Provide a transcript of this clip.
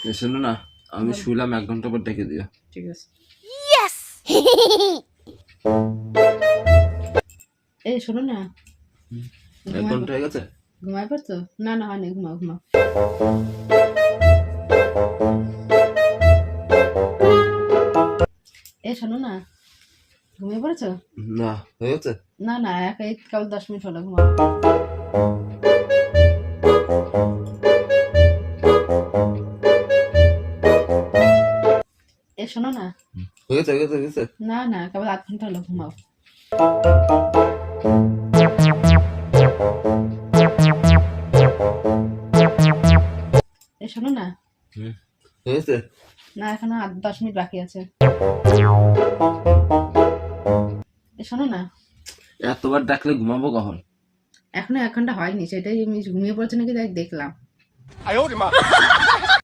এ, শোনো না আমি শুলাম এক ঘণ্টা পর ডেকে দিও। ঠিক আছে। Yes! এই শোনো না। এক ঘণ্টা হয়ে গেছে? ঘুমাই পারছ না না হয়নি ঘুমাও ঘুমাও। এই শোনো না। ঘুমিয়ে পড়েছো? না হয়ে গেছে? না না এক কেবল দশ মিনিট হলো ঘুমাও। শোনো না। হয়েছে হয়েছে হয়েছে। না না কেবল আধ ঘণ্টা হলো ঘুমাও। শোনো না। হয়েছে। না এখনও আট দশ মিনিট বাকি আছে। শোনো না। এতবার ডাকলে ঘুমাবো কখন? এখনও এক ঘণ্টা হয়নি সেটাই আমি ঘুমিয়ে পড়ছে নাকি তাই দেখলাম।